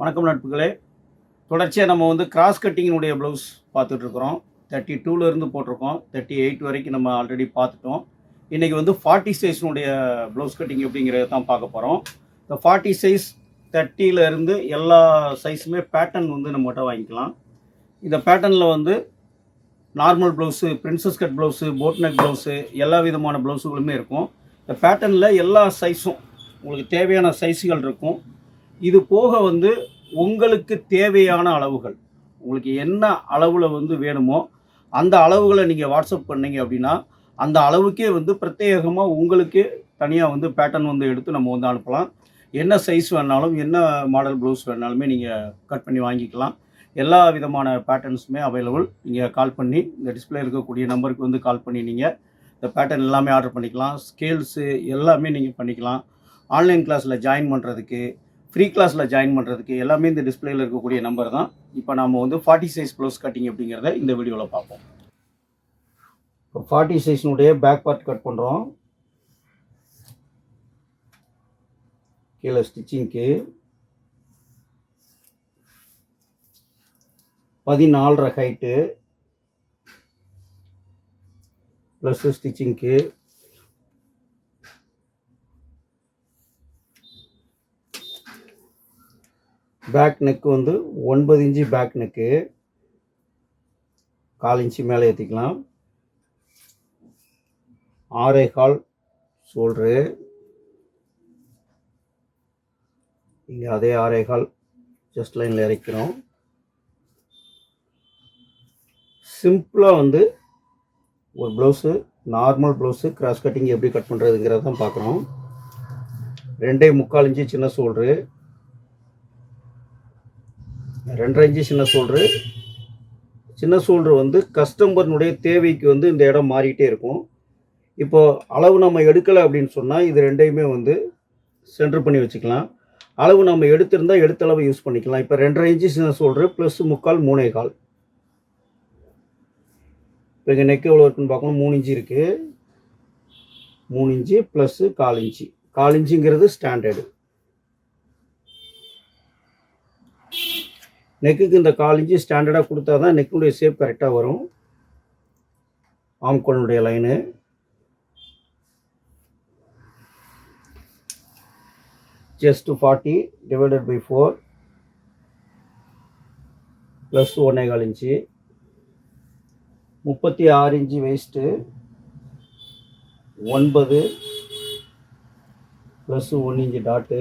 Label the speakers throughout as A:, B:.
A: வணக்கம் நட்புகளே. தொடர்ச்சியாக நம்ம வந்து கிராஸ் கட்டிங்கினுடைய ப்ளவுஸ் பார்த்துட்ருக்குறோம். தேர்ட்டி டூலேருந்து போட்டிருக்கோம். தேர்ட்டி எயிட் வரைக்கும் நம்ம ஆல்ரெடி பார்த்துட்டோம். இன்றைக்கி வந்து ஃபார்ட்டி சைஸ்னுடைய ப்ளவுஸ் கட்டிங் அப்படிங்கிறத தான் பார்க்க போகிறோம் இந்த ஃபார்ட்டி சைஸ் இருந்து எல்லா சைஸுமே பேட்டர்ன் வந்து நம்மகிட்ட வாங்கிக்கலாம். இந்த பேட்டர்னில் வந்து normal blouse princess cut blouse boat neck blouse எல்லா விதமான ப்ளவுஸுகளுமே இருக்கும். இந்த பேட்டர்னில் எல்லா சைஸும் உங்களுக்கு தேவையான சைஸுகள் இருக்கும். இது போக வந்து உங்களுக்கு தேவையான அளவுகள். உங்களுக்கு என்ன அளவில் வந்து வேணுமோ அந்த அளவுகளை நீங்கள் வாட்ஸ்அப் பண்ணீங்க அப்படின்னா அந்த அளவுக்கே வந்து பிரத்யேகமாக உங்களுக்கு தனியாக வந்து பேட்டர்ன் வந்து எடுத்து நம்ம வந்து அனுப்பலாம். என்ன சைஸ் வேணாலும் என்ன மாடல் ப்ளவுஸ் வேணாலுமே நீங்கள் கட் பண்ணி வாங்கிக்கலாம். எல்லா விதமான பேட்டர்ன்ஸுமே அவைலபிள் நீங்கள் கால் பண்ணி இந்த டிஸ்பிளே இருக்கக்கூடிய நம்பருக்கு வந்து கால் பண்ணி நீங்கள் இந்த பேட்டர்ன் எல்லாமே ஆர்டர் பண்ணிக்கலாம். ஸ்கேல்ஸு எல்லாமே நீங்கள் பண்ணிக்கலாம். ஆன்லைன் கிளாஸில் ஜாயின் பண்ணுறதுக்கு ஃப்ரீ கிளாஸில் ஜாயின் பண்ணுறதுக்கு எல்லாமே இந்த டிஸ்பிளேயில் இருக்கக்கூடிய நம்பர் தான். இப்போ நம்ம வந்து ஃபார்ட்டி சைஸ் ப்ளவுஸ் கட்டிங் அப்படிங்கிறத இந்த வீடியோவில் பார்ப்போம். இப்போ ஃபார்ட்டி சைஸ்னுடைய பேக் பார்ட் கட் பண்ணுறோம் கீழே ஸ்டிச்சிங்க்கு பதினாலரை ஹைட்டு ப்ளஸ் ஸ்டிச்சிங்க்கு பேக் நெக்கு வந்து ஒன்பது இன்ச்சு பேக் நெக்கு கால் இன்ச்சு மேலே ஏற்றிக்கலாம் ஆறே கால் சோல்ரு இங்கே அதே ஆறே கால் ஜஸ்ட் லைனில் இறக்கிறோம். சிம்பிளாக வந்து ஒரு blouse normal blouse cross cutting எப்படி கட் பண்ணுறதுங்கிறத தான் பார்க்குறோம். ரெண்டே முக்கால் இன்ச்சு சின்ன சோல்ரு ரெண்டரை இன்ச்சு சின்ன ஷோல்ட்ரு சின்ன ஷோல்ட்ரு வந்து கஸ்டமர்னுடைய தேவைக்கு வந்து இந்த இடம் மாறிட்டே இருக்கும். இப்போது அளவு நம்ம எடுக்கலை அப்படின்னு சொன்னால் இது ரெண்டையுமே வந்து சென்டர் பண்ணி வச்சுக்கலாம். அளவு நம்ம எடுத்திருந்தால் எடுத்த அளவு யூஸ் பண்ணிக்கலாம். இப்போ ரெண்டரை இன்ச்சு சின்ன ஷோல்ட்ரு ப்ளஸ் முக்கால் மூணே கால். இப்போ இங்கே நெக் எவ்வளோ இருக்குன்னு பார்க்கணும். மூணு இன்ச்சு இருக்குது மூணு இன்ச்சு ப்ளஸ்ஸு கால் இன்ச்சு. கால் இன்ச்சுங்கிறது ஸ்டாண்டர்டு நெக்குக்கு இந்த கால் இன்ச்சு ஸ்டாண்டர்டாக கொடுத்தா தான் நெக்குடைய ஷேப் கரெக்டாக வரும். ஆம்கோனுடைய line just 40 divided by 4 plus ஒன்றே கால் இன்ச்சு. முப்பத்தி ஆறு இன்ச்சு வேஸ்ட்டு ஒன்பது. ப்ளஸ் ஒன்று இன்ச்சு டாட்டு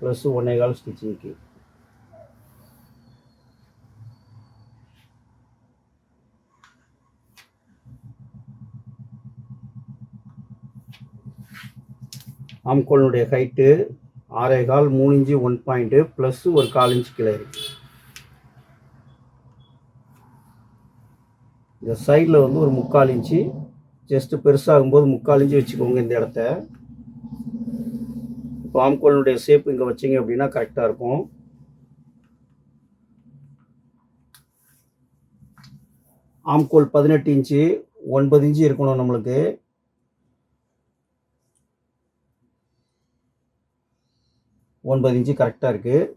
A: ப்ளஸ் ஒன்றே கால் ஸ்டிச்சிங்க்கு ஆம்கோலினுடைய ஹைட்டு ஆறே கால் மூணு இன்ச்சு ஒன் பாயிண்ட்டு ப்ளஸ் ஒரு கால் இன்ச்சு கீழே இந்த சைடில் வந்து ஒரு முக்கால் இன்ச்சு ஜஸ்ட்டு பெருசாகும்போது முக்கால் இன்ச்சு வச்சுக்கோங்க இந்த இடத்த. இப்போ ஆம்கோலினுடைய ஷேப் இங்கே வச்சிங்க அப்படின்னா கரெக்டாக இருக்கும். ஆம்கோல் பதினெட்டு இன்ச்சு ஒன்பது இன்ச்சு இருக்கணும் நம்மளுக்கு. ஒன்பது இன்ச்சு கரெக்டாக இருக்குது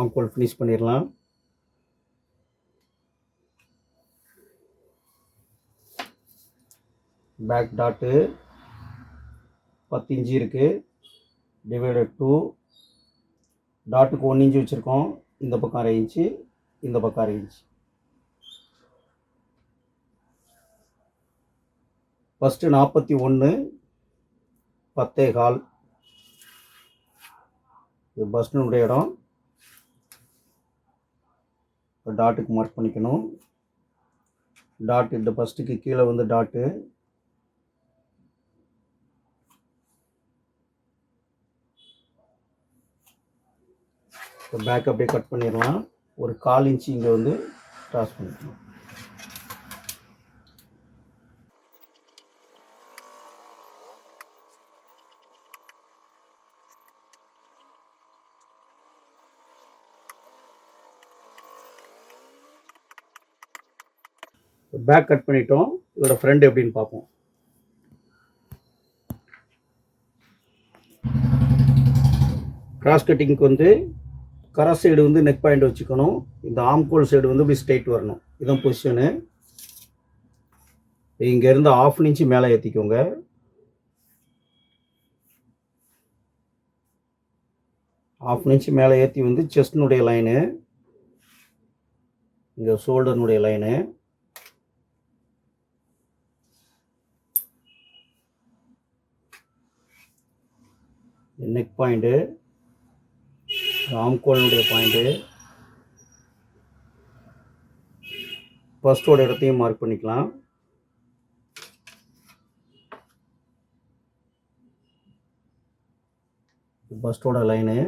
A: ஆம்கோல் ஃபினிஷ் பண்ணிடலாம். பேக் டாட்டு பத்து இன்ச்சு இருக்குது டிவைடட் டூ டாட்டுக்கு ஒன்று இன்ச்சு வச்சுருக்கோம். இந்த பக்கம் அரை இன்ச்சு இந்த பக்கம் அரை இன்ச்சு. ஃபஸ்ட்டு நாற்பத்தி ஒன்று பத்தே கால். இது பஸ்னுடைய இடம். டாட்டுக்கு மார்க் பண்ணிக்கணும். டாட் இந்த ஃபஸ்ட்டுக்கு கீழே வந்து டாட்டு பேக் அப்படியே கட் பண்ணிடலாம். ஒரு கால் இன்ச்சு இங்கே வந்து க்ராஸ் பண்ணிக்கணும். பேக் கட் பண்ணிட்டோம். இதோட ஃப்ரெண்ட் எப்படின்னு பார்ப்போம். கிராஸ் கட்டிங்க்கு வந்து கரை சைடு வந்து நெக் பாயிண்ட் வச்சுக்கணும். இந்த ஆம்கோல் சைடு வந்து இப்படி ஸ்ட்ரைட் வரணும். இதான் பொசிஷனு இங்கேருந்து ஆஃப் இன்ச்சு மேலே ஏற்றிக்கோங்க ஆஃப் இன்ச்சு மேலே ஏற்றி வந்து செஸ்டினுடைய லைனு இங்கே ஷோல்டர்னுடைய லைனு நெக் பாயிண்ட்டு ஆம்கோலினுடைய பாயிண்ட்டு ஃபஸ்ட்டோட இடத்தையும் மார்க் பண்ணிக்கலாம். பஸ்டோட லைனு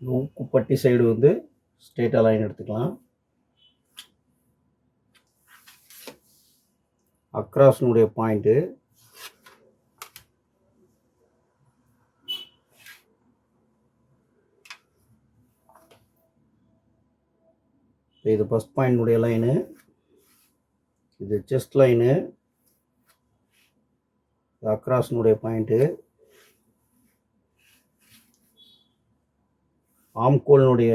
A: ஊக்குப்பட்டி சைடு வந்து ஸ்ட்ரெயிட்டாக லைன் எடுத்துக்கலாம். அக்ராஸ்னுடைய பாயிண்ட்டு இது ஃபஸ்ட் பாயிண்டுடைய லைனு இது செஸ்ட் லைனு இது அக்ராஸ்னுடைய பாயிண்ட்டு ஆம்கோலினுடைய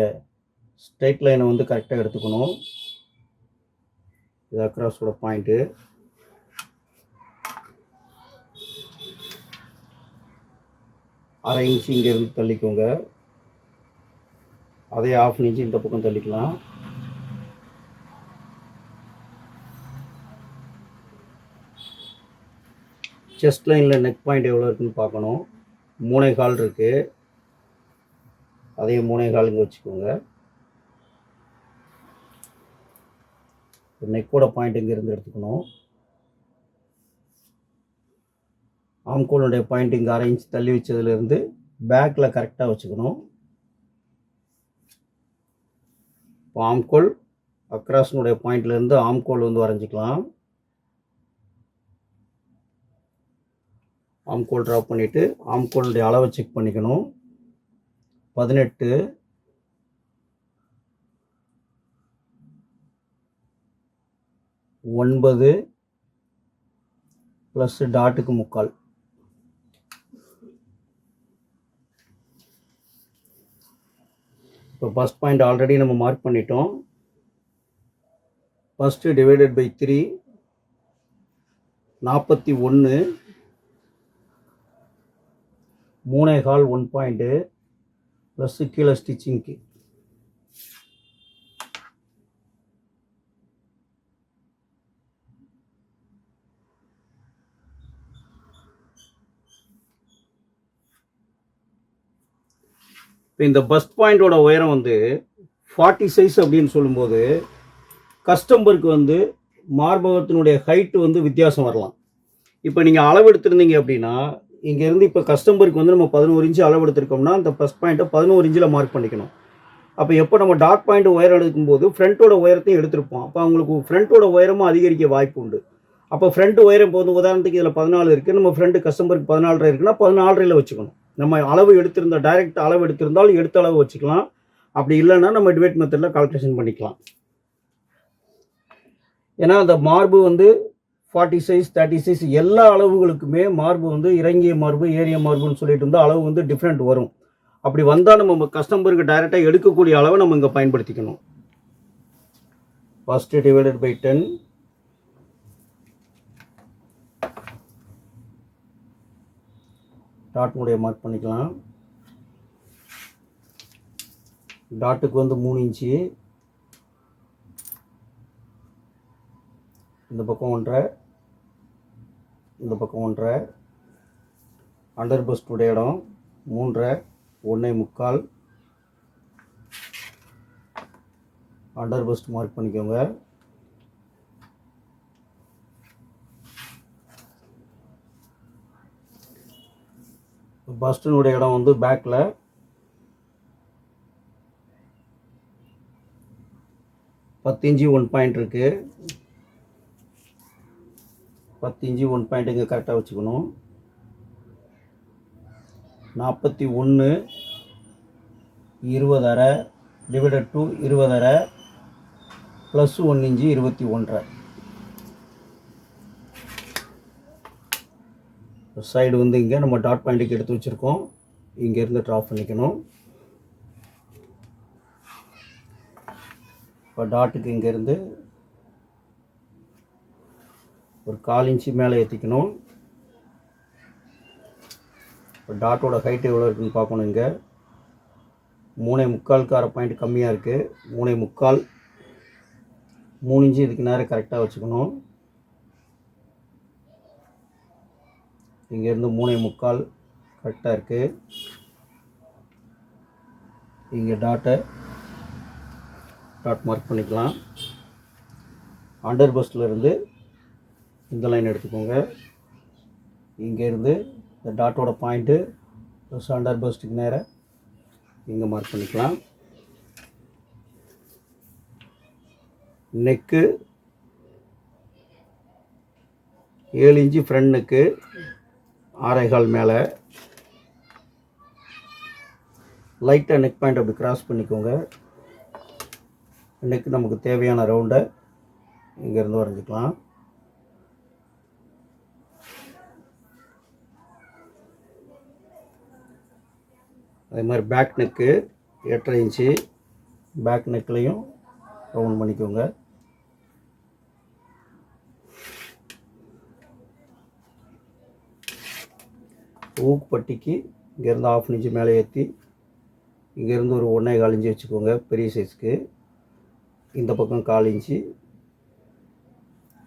A: ஸ்ட்ரைட் லைனை வந்து கரெக்டாக எடுத்துக்கணும். இது அக்ராஸோட பாயிண்ட்டு அரை இன்ச்சு இங்கேருந்து தள்ளிக்கோங்க. அதே ஆஃப் இன்ச்சு இந்த பக்கம் தள்ளிக்கலாம். செஸ்ட் லைனில் நெக் பாயிண்ட் எவ்வளோ இருக்குன்னு பார்க்கணும். மூணே கால் இருக்குது அதையும் மூணே கால் இங்கே வச்சுக்கோங்க நெக்கோட பாயிண்ட் இங்கேருந்து எடுத்துக்கணும். ஆம்கோலுடைய பாயிண்ட் இங்கே அரை இன்ச் தள்ளி வச்சதுலேருந்து பேக்கில் கரெக்டாக வச்சுக்கணும். இப்போ ஆம்கோல் அக்ராஸ்னுடைய பாயிண்ட்லேருந்து ஆம்கோல் வந்து வரைஞ்சிக்கலாம். ஆம்கோல் ட்ரா பண்ணிவிட்டு ஆம்கோலுடைய அளவை செக் பண்ணிக்கணும். பதினெட்டு. ஒன்பது. ப்ளஸ் டாட்டுக்கு முக்கால். இப்போ ஃபஸ்ட் பாயிண்ட் ஆல்ரெடி நம்ம மார்க் பண்ணிட்டோம். ஃபஸ்ட்டு டிவைடட் பை த்ரீ நாற்பத்தி ஒன்று மூணே கால் ஒன் பாயிண்ட்டு ப்ளஸ்ஸு கீழே ஸ்டிச்சிங்க்கு இப்போ இந்த பஸ்ட் பாயிண்டோட உயரம் வந்து ஃபார்ட்டி சைஸ் அப்படின்னு சொல்லும்போது கஸ்டமருக்கு வந்து மார்பகத்தினுடைய ஹைட்டு வந்து வித்தியாசம் வரலாம். இப்போ நீங்கள் அளவு எடுத்திருந்தீங்க அப்படின்னா இங்கேருந்து இப்போ கஸ்டமருக்கு வந்து நம்ம பதினோரு இன்ச்சு அளவு எடுத்திருக்கோம்னா அந்த ப்ளஸ் பாயிண்ட்டை பதினோரு இன்ச்சில் மார்க் பண்ணிக்கணும். அப்போ எப்போ நம்ம டாட் பாயிண்ட் உயரம் எடுக்கும்போது ஃப்ரண்ட்டோட உயரத்தையும் எடுத்திருப்போம். அப்போ அவங்களுக்கு ஃப்ரண்ட்டோட உயரமும் அதிகரிக்க வாய்ப்பு உண்டு. அப்போ ஃப்ரண்ட் உயரம் இப்போ வந்து உதாரணத்துக்கு இதில் பதினாலு இருக்குது நம்ம ஃப்ரெண்டு கஸ்டமருக்கு பதினாலரை இருக்குன்னா பதினாலரையில் வச்சுக்கணும். நம்ம அளவு எடுத்திருந்தால் டைரக்ட் அளவு எடுத்திருந்தால் எடுத்த அளவு வச்சுக்கலாம். அப்படி இல்லைன்னா நம்ம டிவேட் மெத்தடில் கால்குலேஷன் பண்ணிக்கலாம். ஏன்னா அந்த மார்பு வந்து ஃபார்ட்டி சைஸ் தேர்ட்டி சைஸ் எல்லா அளவுகளுக்குமே மார்பு வந்து இறங்கிய மார்பு ஏரிய மார்புன்னு சொல்லிட்டு இருந்தால் அளவு வந்து டிஃப்ரெண்ட் வரும். அப்படி வந்தால் நம்ம கஸ்டமருக்கு டைரெக்டாக எடுக்கக்கூடிய அளவை நம்ம இங்கே பயன்படுத்திக்கணும். First divided by ten dot mark பண்ணிக்கலாம். டாட்டுக்கு வந்து மூணு இன்ச்சு இந்த பக்கம் ஒன்றரை. இந்த பக்கம் ஒன்றரை. அண்டர் பஸ்டுடைய இடம் மூன்றரை. ஒன்றே முக்கால். அண்டர் பஸ்ட் மார்க் பண்ணிக்கோங்க. பஸ்டினுடைய இடம் வந்து பேக்கில் பத்து இன்ச்சு ஒன் பாயிண்ட் இருக்குது பத்து இஞ்சி ஒன் பாயிண்ட் இங்கே கரெக்டாக வச்சுக்கணும். நாற்பத்தி ஒன்று இருபதரை டிவைடட் டூ இருபதரை ப்ளஸ் ஒன் இஞ்சி இருபத்தி ஒன்றரை. சைடு வந்து இங்கே நம்ம டாட் பாயிண்ட்டுக்கு எடுத்து வச்சுருக்கோம். இங்கேருந்து ட்ரா பண்ணிக்கணும். இப்போ டாட்டுக்கு இங்கேருந்து ஒரு கால் இன்ச்சு மேலே ஏற்றிக்கணும் இப்போ டாட்டோட ஹைட் எவ்வளோ இருக்குன்னு பார்க்கணும் இங்கே. மூணே முக்காலுக்கு அரை பாயிண்ட் கம்மியாக இருக்குது மூணே முக்கால் மூணு இன்ச்சு இதுக்கு நேரம் கரெக்டாக வச்சுக்கணும். இங்கேருந்து மூணே முக்கால் கரெக்டாக இருக்குது இங்கே டாட்டை டாட் மார்க் பண்ணிக்கலாம். அண்டர் பஸ்ட்லேருந்து இந்த லைன் எடுத்துக்கோங்க. இங்கேருந்து இந்த டாட்டோட பாயிண்ட்டு சாண்டர் அண்டர் பஸ்ட்டுக்கு நேராக இங்கே மார்க் பண்ணிக்கலாம். நெக்கு ஏழு இன்ச்சு ஃப்ரண்ட் நெக்கு ஆரைகால் மேலே. லைட்டாக நெக் பாயிண்ட் அப்படி கிராஸ் பண்ணிக்கோங்க. நெக் நமக்கு தேவையான ரவுண்டை இங்கேருந்து வரைஞ்சிக்கலாம். அதே மாதிரி பேக் நெக்கு எட்டரை இன்ச்சு பேக் நெக்லையும் ரவுண்ட் பண்ணிக்கோங்க. ஊக்குப்பட்டிக்கு இங்கேருந்து ஆஃப் இன்ச்சு மேலே ஏற்றி இங்கேருந்து ஒரு ஒன்றே கால் இன்ச்சு வச்சுக்கோங்க பெரிய சைஸ்க்கு இந்த பக்கம் கால் இன்ச்சு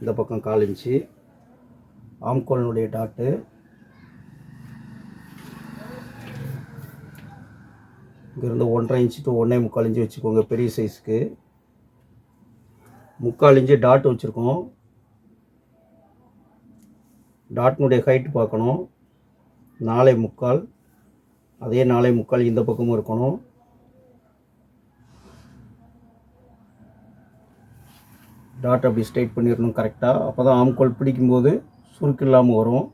A: இந்த பக்கம் கால் இன்ச்சு. ஆம்கோலனுடைய டாட்டு இங்கேருந்து ஒன்றரை இன்ச்சு டு ஒன்றே முக்கால் இன்ச்சு வச்சுக்கோங்க பெரிய சைஸ்க்கு முக்கால் இன்ச்சு டாட் வச்சுருக்கோம். டாட்னுடைய ஹைட் பார்க்கணும். நாலே முக்கால். அதே நாலே முக்கால் இந்த பக்கமும் இருக்கணும். டாட் அப்படி ஸ்ட்ரைட் பண்ணிடணும் கரெக்டாக அப்போ தான் ஆம்கோல் பிடிக்கும்போது சுருக்கு இல்லாமல் வரும்.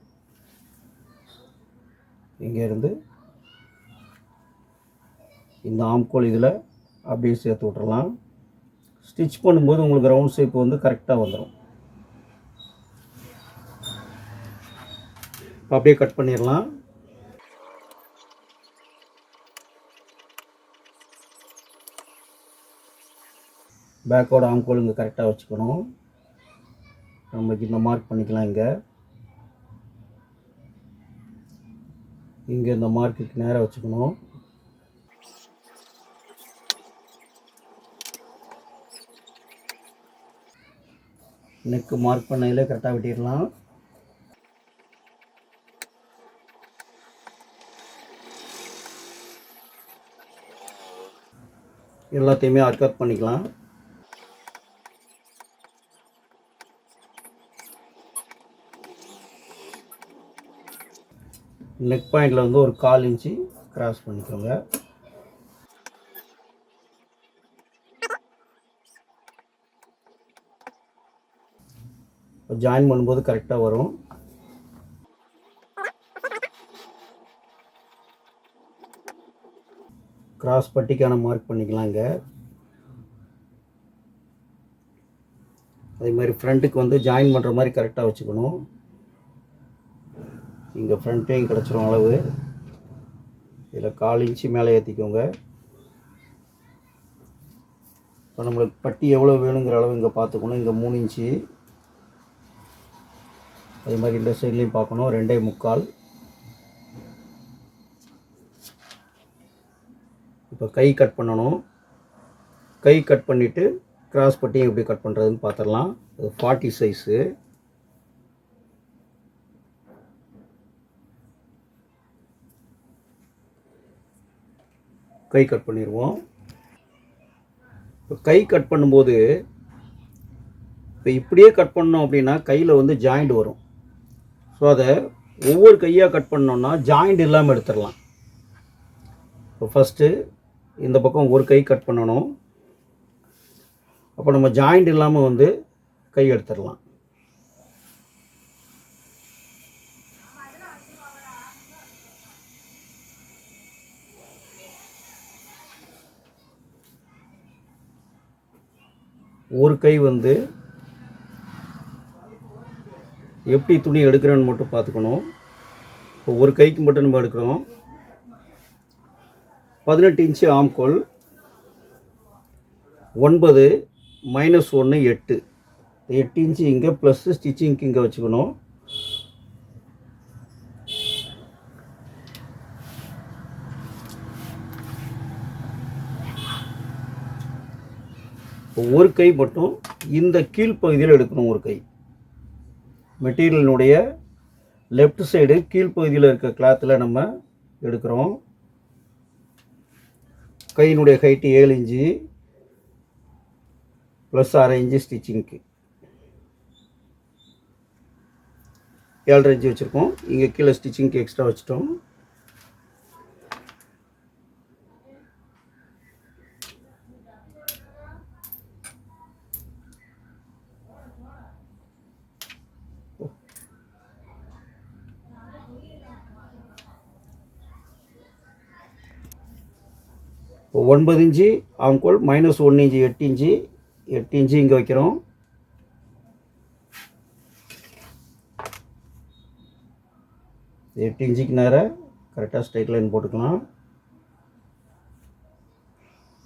A: இங்கேருந்து இந்த ஆம்கோல் இதில் அப்படியே சேர்த்து விட்டுறலாம். ஸ்டிச் பண்ணும்போது உங்களுக்கு ரவுண்ட் ஷேப் வந்து கரெக்டாக வந்துடும் அப்படியே கட் பண்ணிடலாம். பேக்கோட ஆம்கோல் இங்கே கரெக்டாக வச்சுக்கணும். நமக்கு இந்த மார்க் பண்ணிக்கலாம் இங்கே. இங்கே இந்த மார்க்குக்கு நேராக வச்சுக்கணும். நெக்கு மார்க் பண்ணதில் கரெக்டாக வெட்டிடலாம். எல்லாத்தையுமே அர்க்கப் பண்ணிக்கலாம். நெக் பாயிண்டில் வந்து ஒரு கால் இன்ச்சு கிராஸ் பண்ணிக்கோங்க. ஜாயின் பண்ணும்போது கரெக்டாக வரும். கிராஸ் பட்டிக்கான மார்க் பண்ணிக்கலாம் இங்கே. அதே மாதிரி ஃப்ரண்ட்டுக்கு வந்து ஜாயின் பண்ணுற மாதிரி கரெக்டாக வச்சுக்கணும். இங்கே ஃப்ரண்ட்டையும் கிடச்சிரும் அளவு. இதில் கால் இன்ச்சு மேலே ஏற்றிக்கோங்க இப்போ நம்மளுக்கு பட்டி எவ்வளோ வேணுங்கிற அளவு இங்கே பார்த்துக்கணும் இங்கே மூணு இன்ச்சு அதே மாதிரி இந்த சைட்லேயும் பார்க்கணும். ரெண்டே முக்கால். இப்போ கை கட் பண்ணணும். கை கட் பண்ணிவிட்டு கிராஸ் பட்டியும் எப்படி கட் பண்ணுறதுன்னு பார்த்துடலாம். அது ஃபார்ட்டி சைஸு. கை கட் பண்ணிடுவோம். இப்போ கை கட் பண்ணும்போது இப்போ இப்படியே கட் பண்ணோம் அப்படின்னா கையில் வந்து ஜாயிண்ட் வரும். ஸோ அதை ஒவ்வொரு கையாக கட் பண்ணோன்னா ஜாயிண்ட் இல்லாமல் எடுத்துடலாம். இப்போ ஃபஸ்ட்டு இந்த பக்கம் ஒரு கை கட் பண்ணணும். அப்போ நம்ம ஜாயிண்ட் இல்லாமல் வந்து கை எடுத்துடலாம். ஒரு கை வந்து எப்படி துணி எடுக்கிறேன்னு மட்டும் பார்த்துக்கணும். இப்போ ஒரு கைக்கு மட்டும் நம்ம எடுக்கிறோம். பதினெட்டு இன்ச்சு ஆம்கோல். ஒன்பது மைனஸ் ஒன்று எட்டு. எட்டு இன்ச்சு இங்கே ப்ளஸ்ஸு ஸ்டிச்சிங்க்கு இங்கே வச்சுக்கணும். இப்போ ஒரு கை மட்டும் இந்த கீழ்ப்பகுதியில் எடுக்கணும் ஒரு கை. மெட்டீரியலினுடைய லெஃப்ட் சைடு கீழ்ப்பகுதியில் இருக்க கிளாத்தில் நம்ம எடுக்கிறோம். கையினுடைய ஹைட்டு ஏழு இன்ச்சு ப்ளஸ் அரை இன்ச்சு ஸ்டிச்சிங்க்கு ஏழரை இன்ச்சு வச்சுருக்கோம். இங்கே கீழே ஸ்டிச்சிங்க்கு எக்ஸ்ட்ரா வச்சுட்டோம். ஒன்பது இன்ச்சு ஆம்கோல் மைனஸ் ஒன்று இன்ச்சு எட்டு இன்ச்சு எட்டு இன்ச்சு இங்கே வைக்கிறோம். எட்டு இன்ச்சுக்கு நேராக கரெக்டாக ஸ்ட்ரைட் லைன் போட்டுக்கலாம்.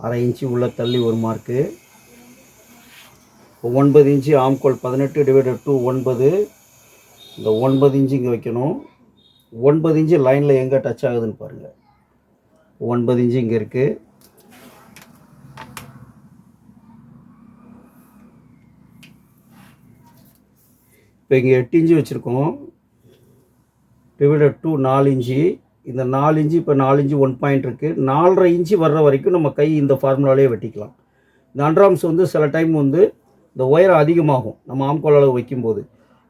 A: அரை இன்ச்சு உள்ளே தள்ளி ஒரு மார்க்கு இப்போ ஒன்பது இன்ச்சு ஆம்கோல் பதினெட்டு டிவைடட் டூ ஒன்பது. இந்த ஒன்பது இன்ச்சு இங்கே வைக்கணும். ஒன்பது இன்ச்சு லைனில் எங்கே டச் ஆகுதுன்னு பாருங்கள் ஒன்பது இன்ச்சு இங்கே இருக்குது இப்போ இங்கே எட்டு இன்ச்சு வச்சுருக்கோம். டிவைடட் டூ நாலு இன்ச்சு. இந்த நாலு இன்ச்சு இப்போ நாலு இன்ச்சு ஒன் பாயிண்ட் இருக்குது நாலரை இன்ச்சு வர்ற வரைக்கும் நம்ம கை இந்த ஃபார்முலாலே வெட்டிக்கலாம். இந்த அண்ட்ராம்ஸ் வந்து சில டைம் வந்து இந்த உயரம் அதிகமாகும். நம்ம ஆம்கோல் அளவு வைக்கும்போது.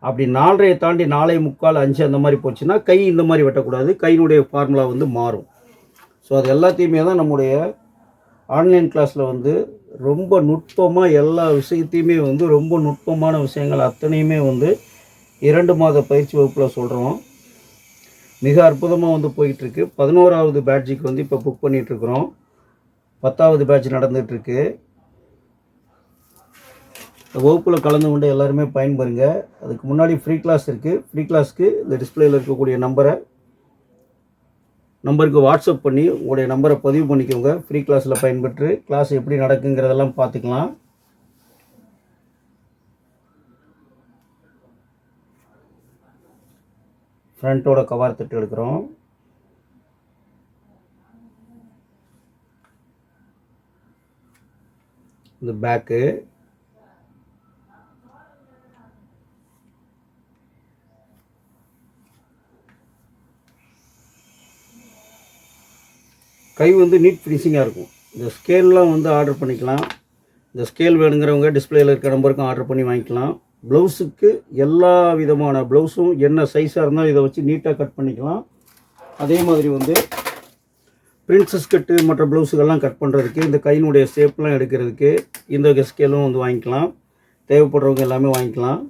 A: அப்படி நாலரையை தாண்டி நாலே முக்கால் அஞ்சு அந்த மாதிரி போச்சுன்னா கை இந்த மாதிரி வெட்டக்கூடாது. கையினுடைய ஃபார்முலா வந்து மாறும். ஸோ அது எல்லாத்தையுமே தான் நம்முடைய ஆன்லைன் கிளாஸில் வந்து ரொம்ப நுட்பமாக எல்லா விஷயத்தையுமே வந்து ரொம்ப நுட்பமான விஷயங்கள் அத்தனையுமே வந்து இரண்டு மாத பயிற்சி வகுப்பில் சொல்கிறோம் மிக அற்புதமாக வந்து போயிட்டுருக்கு. பதினோராவது பேட்ஜுக்கு வந்து இப்போ புக் பண்ணிகிட்ருக்குறோம் பத்தாவது பேட்ச் நடந்துகிட்ருக்கு வகுப்பில் கலந்து கொண்டு எல்லாருமே பயன்பெறுங்க அதுக்கு முன்னாடி ஃப்ரீ கிளாஸ் இருக்குது ஃப்ரீ கிளாஸ்க்கு இந்த டிஸ்பிளேயில் இருக்கக்கூடிய நம்பரை நம்பருக்கு வாட்ஸ்அப் பண்ணி உங்களுடைய நம்பரை பதிவு பண்ணிக்கோங்க. ஃப்ரீ கிளாஸில் பயன்பெற்று கிளாஸ் எப்படி நடக்குங்கிறதெல்லாம் பார்த்துக்கலாம். ஃப்ரண்ட்டோட கவர் தட்டு எடுக்கிறோம். இந்த பேக்கு கை வந்து நீட் ஃபினிஷிங்காக இருக்கும். இந்த ஸ்கேல்லாம் வந்து ஆர்டர் பண்ணிக்கலாம். இந்த ஸ்கேல் வேணுங்கிறவங்க டிஸ்பிளேயில் இருக்கிற நம்பருக்கும் ஆர்டர் பண்ணி வாங்கிக்கலாம். ப்ளவுஸுக்கு எல்லா விதமான ப்ளவுஸும் என்ன சைஸாக இருந்தாலும் இதை வச்சு நீட்டாக கட் பண்ணிக்கலாம். அதே மாதிரி வந்து பிரின்சஸ் கட்டு மற்ற ப்ளவுஸுகள்லாம் கட் பண்ணுறதுக்கு இந்த கையினுடைய ஷேப்லாம் எடுக்கிறதுக்கு இந்த ஸ்கேலும் வந்து வாங்கிக்கலாம். தேவைப்படுறவங்க எல்லாமே வாங்கிக்கலாம்.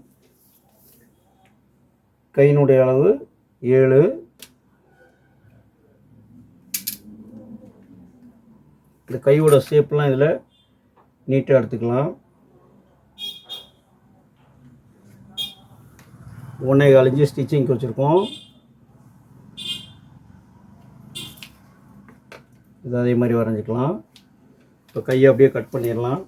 A: கையினுடைய அளவு ஏழு. இந்த கையோட ஷேப்லாம் இதில் நீட்டாக எடுத்துக்கலாம். ஒன்றே காலஞ்சு இன்ச்சு ஸ்டிச்சிங்க்கு வச்சுருக்கோம். இது அதே மாதிரி வரைஞ்சிக்கலாம். இப்போ கையை அப்படியே கட் பண்ணிடலாம்.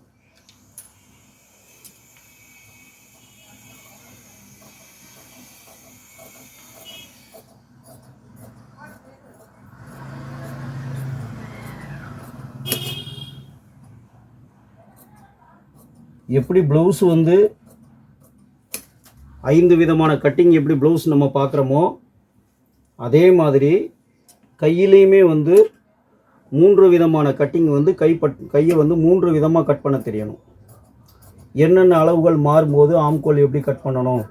A: எப்படி ப்ளவுஸ் வந்து ஐந்து விதமான கட்டிங் எப்படி ப்ளவுஸ் நம்ம பார்க்குறோமோ அதே மாதிரி கையிலையுமே வந்து மூன்று விதமான கட்டிங் வந்து கை பட் கையை வந்து மூன்று விதமாக கட் பண்ண தெரியணும். என்னென்ன அளவுகள் மாறும்போது ஆம்கோல் எப்படி கட் பண்ணணும்?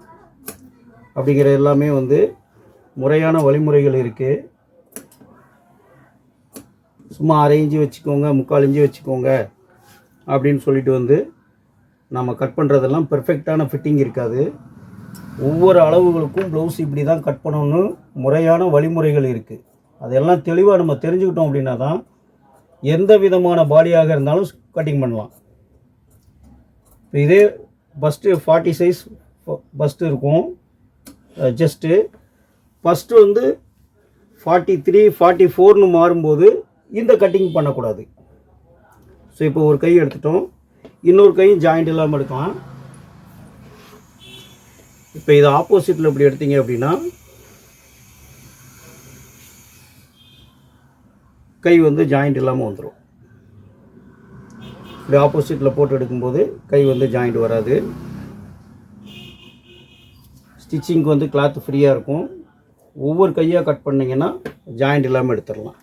A: அப்படிங்கிற எல்லாமே வந்து முறையான வழிமுறைகள் இருக்குது சும்மா அரை இஞ்சி வச்சுக்கோங்க முக்கால் இஞ்சி வச்சுக்கோங்க அப்படின்னு சொல்லிட்டு வந்து நம்ம கட் பண்ணுறதெல்லாம் பெர்ஃபெக்டான ஃபிட்டிங் இருக்காது. ஒவ்வொரு அளவுகளுக்கும் ப்ளவுஸ் இப்படி தான் கட் பண்ணணும்னு முறையான வழிமுறைகள் இருக்குது அதெல்லாம் தெளிவாக நம்ம தெரிஞ்சுக்கிட்டோம் அப்படின்னா தான் எந்த விதமான பாடியாக இருந்தாலும் கட்டிங் பண்ணலாம். இப்போ இதே ஃபஸ்ட்டு ஃபார்ட்டி சைஸ் ஃபஸ்ட்டு இருக்கும். ஜஸ்ட்டு ஃபஸ்ட்டு வந்து ஃபார்ட்டி த்ரீ ஃபார்ட்டி ஃபோர்னு மாறும்போது இந்த கட்டிங் பண்ணக்கூடாது. ஸோ இப்போ ஒரு கை எடுத்துட்டோம். இன்னொரு கையும் ஜாயிண்ட் இல்லாமல் எடுக்கலாம். இப்போ இது ஆப்போசிட்டில் இப்படி எடுத்தீங்க அப்படின்னா கை வந்து ஜாயிண்ட் இல்லாமல் வந்துடும் இப்படி ஆப்போசிட்டில் போட்டு எடுக்கும்போது கை வந்து ஜாயிண்ட் வராது. ஸ்டிச்சிங்க்கு வந்து கிளாத் ஃப்ரீயாக இருக்கும். ஒவ்வொரு கையாக கட் பண்ணிங்கன்னா ஜாயிண்ட் இல்லாமல் எடுத்துடலாம்.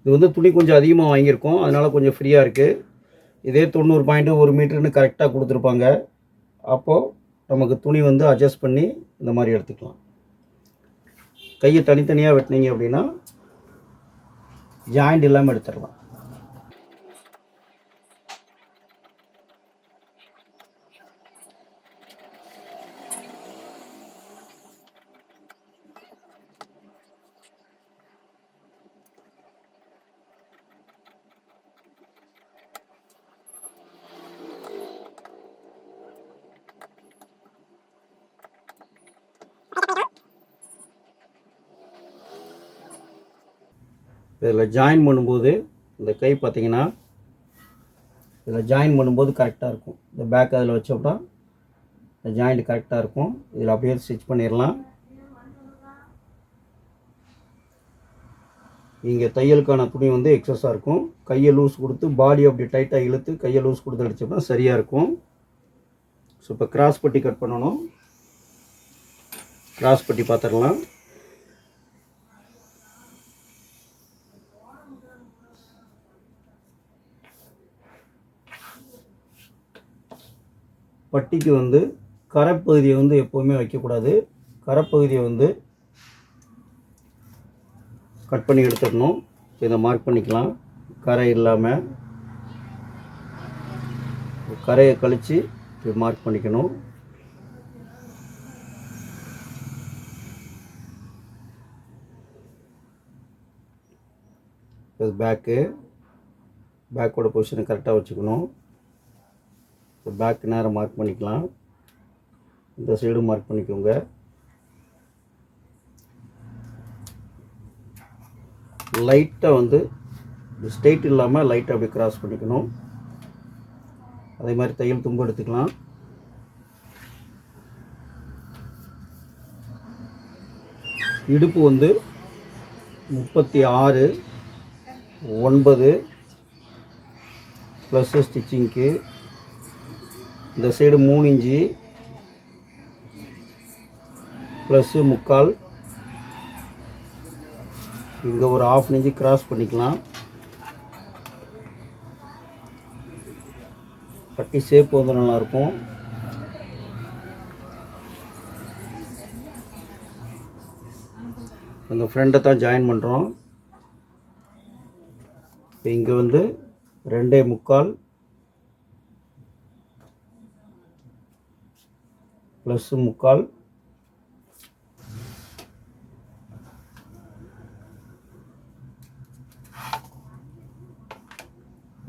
A: இது வந்து துணி கொஞ்சம் அதிகமாக வாங்கியிருக்கோம். அதனால் கொஞ்சம் ஃப்ரீயாக இருக்குது இதே தொண்ணூறு பாயிண்ட்டு ஒரு மீட்டருன்னு கரெக்டாக கொடுத்துருப்பாங்க. அப்போது நமக்கு துணி வந்து அட்ஜஸ்ட் பண்ணி இந்த மாதிரி எடுத்துக்கலாம். கையை தனித்தனியாக வெட்டினீங்க அப்படின்னா ஜாயிண்ட் இல்லாமல் எடுத்துடலாம். இதில் ஜாயின் பண்ணும்போது இந்த கை பார்த்தீங்கன்னா இதில் ஜாயின் பண்ணும்போது கரெக்டாக இருக்கும். இந்த பேக் அதில் வச்சோம்னா இந்த ஜாயிண்ட் கரெக்டாக இருக்கும். இதில் அப்படியே ஸ்டிச் பண்ணிடலாம். இங்கே தையலுக்கான துணி வந்து எக்ஸஸாக இருக்கும். கையை லூஸ் கொடுத்து பாடி அப்படி டைட்டாக இழுத்து கையை லூஸ் கொடுத்து அடிச்சோம்னா சரியாக இருக்கும். ஸோ இப்போ கிராஸ் பட்டி கட் பண்ணணும். கிராஸ் பட்டி பார்த்துடலாம். பட்டிக்கு வந்து கரைப்பகுதியை வந்து எப்போவுமே வைக்கக்கூடாது. கரைப்பகுதியை வந்து கட் பண்ணி எடுத்துடணும். இதை மார்க் பண்ணிக்கலாம். கரை இல்லாமல் கரையை கழித்து மார்க் பண்ணிக்கணும். இது பேக்கு பேக்கோட பொசிஷனை கரெக்டாக வச்சுக்கணும். பேக் நேரம் மார்க் பண்ணிக்கலாம். இந்த சைடு மார்க் பண்ணிக்கோங்க. லைட்டாக வந்து ஸ்ட்ரெயிட் இல்லாமல் லைட்டாக அப்படி கிராஸ் பண்ணிக்கணும். அதே மாதிரி தையல் தும்பு எடுத்துக்கலாம். இடுப்பு வந்து முப்பத்தி ஆறு ஒன்பது ப்ளஸ் ஸ்டிச்சிங்க்கு இந்த சைடு மூணு இஞ்சி ப்ளஸ்ஸு முக்கால். இங்கே ஒரு ஆஃப் இன்ச்சு கிராஸ் பண்ணிக்கலாம். பட்டி சேப் வந்து நல்லாயிருக்கும். எங்கள் ஃப்ரெண்டை தான் ஜாயின் பண்ணுறோம் இப்போ இங்கே வந்து ரெண்டே முக்கால் ப்ளஸ்ஸு முக்கால்.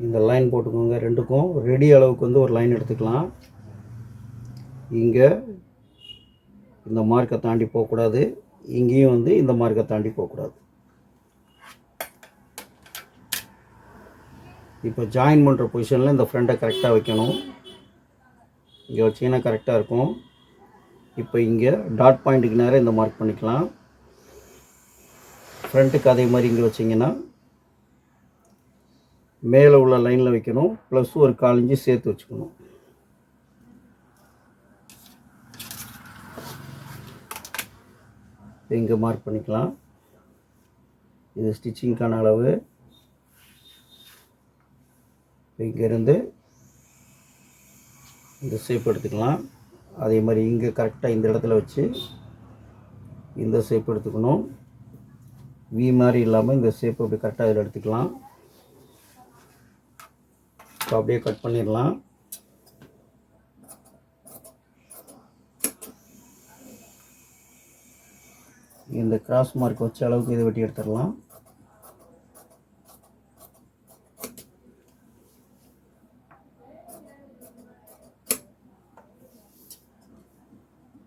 A: இந்த லைன் போட்டுக்கோங்க ரெண்டுக்கும். ரெடி அளவுக்கு வந்து ஒரு லைன் எடுத்துக்கலாம். இங்கே இந்த மார்க்கை தாண்டி போகக்கூடாது. இங்கேயும் வந்து இந்த மார்க்கை தாண்டி போகக்கூடாது. இப்போ ஜாயின் பண்ணுற பொசிஷனில் இந்த ஃப்ரெண்டை கரெக்டாக வைக்கணும். இங்கே வச்சிங்கன்னா கரெக்டாக இருக்கும். இப்போ இங்கே டாட் பாயிண்ட்டுக்கு நேராக இந்த மார்க் பண்ணிக்கலாம். ஃப்ரண்ட்டுக்கு அதே மாதிரி இங்கே வச்சிங்கன்னா மேலே உள்ள லைனில் வைக்கணும். ப்ளஸ் ஒரு காலஞ்சி சேர்த்து வச்சுக்கணும். இங்கே மார்க் பண்ணிக்கலாம். இது ஸ்டிச்சிங்க்கான அளவு. இங்கேருந்து இந்த ஷேப் எடுத்துக்கலாம். அதே மாதிரி இங்கே கரெக்டாக இந்த இடத்துல வச்சு இந்த ஷேப் எடுத்துக்கணும். வி மாதிரி இல்லாமல் இந்த ஷேப் அப்படி கரெக்டாக இதில் எடுத்துக்கலாம். இப்போ அப்படியே கட் பண்ணிடலாம். இந்த கிராஸ் மார்க் வச்ச அளவுக்கு இதை வெட்டி எடுத்துடலாம்.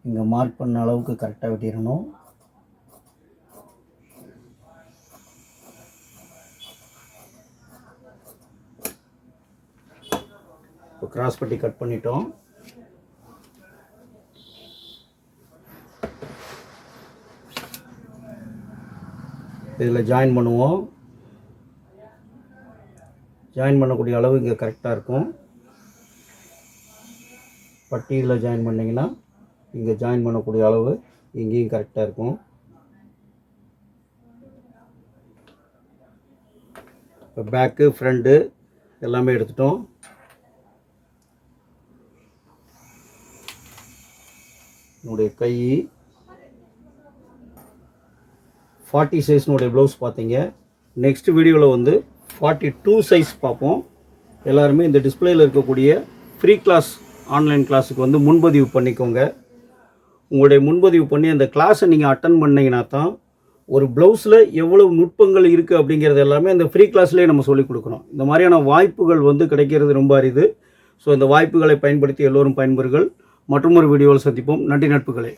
A: இங்கே மார்க் பண்ண அளவுக்கு கரெக்டாக வெட்டிடணும். இப்போ கிராஸ் பட்டி கட் பண்ணிட்டோம். இதில் ஜாயின் பண்ணுவோம். ஜாயின் பண்ணக்கூடிய அளவு இங்கே கரெக்டாக இருக்கும். பட்டியில் ஜாயின் பண்ணிங்கன்னா இங்கே ஜாயின் பண்ணக்கூடிய அளவு இங்கேயும் கரெக்டாக இருக்கும். இப்போ பேக்கு ஃப்ரண்ட்டு எல்லாமே எடுத்துட்டோம். என்னுடைய கை. ஃபார்ட்டி சைஸ்னுடைய ப்ளவுஸ் பார்த்தீங்க. நெக்ஸ்ட் வீடியோவில் வந்து ஃபார்ட்டி டூ சைஸ் பார்ப்போம். எல்லாருமே இந்த டிஸ்பிளேயில் இருக்கக்கூடிய ஃப்ரீ கிளாஸ் ஆன்லைன் கிளாஸுக்கு வந்து முன்பதிவு பண்ணிக்கோங்க. உங்களுடைய முன்பதிவு பண்ணி அந்த கிளாஸை நீங்கள் அட்டன் பண்ணிங்கன்னா தான் ஒரு ப்ளவுஸில் எவ்வளவு நுட்பங்கள் இருக்குது அப்படிங்கிறது எல்லாமே அந்த ஃப்ரீ கிளாஸ்லேயே நம்ம சொல்லிக் கொடுக்குறோம் இந்த மாதிரியான வாய்ப்புகள் வந்து கிடைக்கிறது ரொம்ப அரிது. ஸோ இந்த வாய்ப்புகளை பயன்படுத்தி எல்லோரும் பயன்பெறுகள் மற்றும் ஒரு வீடியோவில் சந்திப்போம். நன்றி நட்புகளே.